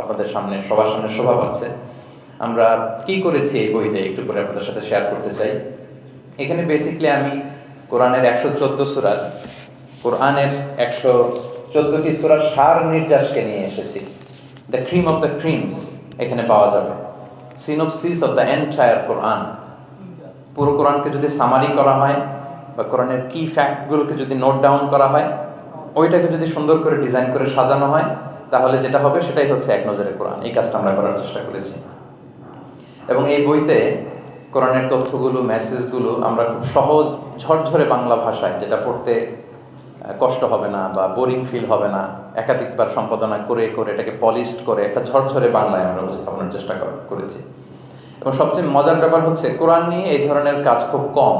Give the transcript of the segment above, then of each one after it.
আপনাদের সামনে, সবার সামনে স্বভাব আছে। আমরা কি করেছি এই বইতে একটু করে আপনাদের সাথে শেয়ার করতে চাই। এখানে বেসিকলি আমি কোরআনের একশো চোদ্দ সুরার কোরআনের একশো চোদ্দটি সুরার সার নির্যাসকে নিয়ে এসেছি। The cream of the creams এখানে পাওয়া যাবে। Synopsis of the entire Quran পুরো কোরআনকে যদি সামারি করা হয় বা কোরআনের কি ফ্যাক্টগুলোকে যদি নোট ডাউন করা হয়, ওইটাকে যদি সুন্দর করে ডিজাইন করে সাজানো হয় তাহলে যেটা হবে সেটাই হচ্ছে এক নজরে কোরআন। এই কাজটা আমরা করার চেষ্টা করেছি। এবং এই বইতে কোরআনের তথ্যগুলো মেসেজগুলো আমরা খুব সহজ, ঝরঝরে বাংলা ভাষায়, যেটা পড়তে কষ্ট হবে না বা বোরিং ফিল হবে না, একাধিকবার সম্পাদনা করে করে এটাকে পলিশড করে একটা ঝরঝরে বাংলায় আমরা উপস্থাপনের চেষ্টা করেছি। এবং সবচেয়ে মজার ব্যাপার হচ্ছে, কোরআন নিয়ে এই ধরনের কাজ খুব কম।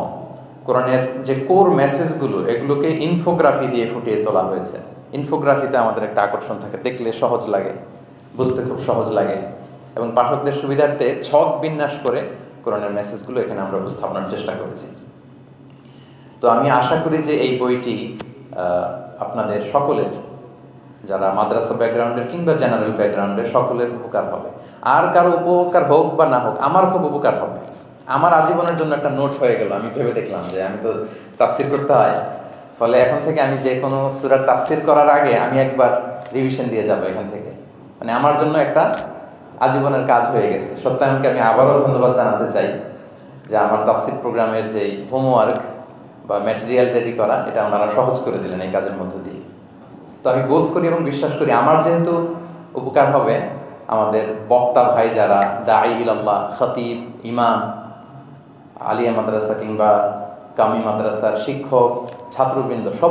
কোরআনের যে কোর মেসেজগুলো এগুলোকে ইনফোগ্রাফি দিয়ে ফুটিয়ে তোলা হয়েছে। ইনফোগ্রাফিতে আমাদের একটা আকর্ষণ থাকে, দেখলে সহজ লাগে, বুঝতে খুব সহজ লাগে। এবং পাঠকদের সুবিধার্থে ছক বিন্যাস করে কোরআনের মেসেজগুলো এখানে আমরা উপস্থাপনের চেষ্টা করেছি। তো আমি আশা করি যে এই বইটি আপনাদের সকলের, যারা মাদ্রাসা ব্যাকগ্রাউন্ডের কিংবা জেনারেল ব্যাকগ্রাউন্ডের সকলের উপকার হবে। আর কারও উপকার হোক বা না হোক, আমার খুব উপকার হবে। আমার আজীবনের জন্য একটা নোট হয়ে গেল, আমি ভেবে দেখলাম যে আমি তো তাফসির করতে হয়। ফলে এখন থেকে আমি যে কোনো সুরার তাফসির করার আগে আমি একবার রিভিশন দিয়ে যাব এখান থেকে। মানে আমার জন্য একটা আজীবনের কাজ হয়ে গেছে। সত্যায়নকে আমি আবারও ধন্যবাদ জানাতে চাই যে আমার তাফসির প্রোগ্রামের যে হোমওয়ার্ক বা ম্যাটেরিয়াল রেডি করা, এটা ওনারা সহজ করে দিলেন এই কাজের মধ্য দিয়ে। তো আমি বোধ করি এবং বিশ্বাস করি আমার যেহেতু উপকার হবে, আমাদের বক্তা ভাই যারা দাই ইলাল্লাহ, খতিব, ইমাম, আলিয়া মাদ্রাসা কিংবা কামি মাদ্রাসার শিক্ষক ছাত্রবৃন্দ সবাই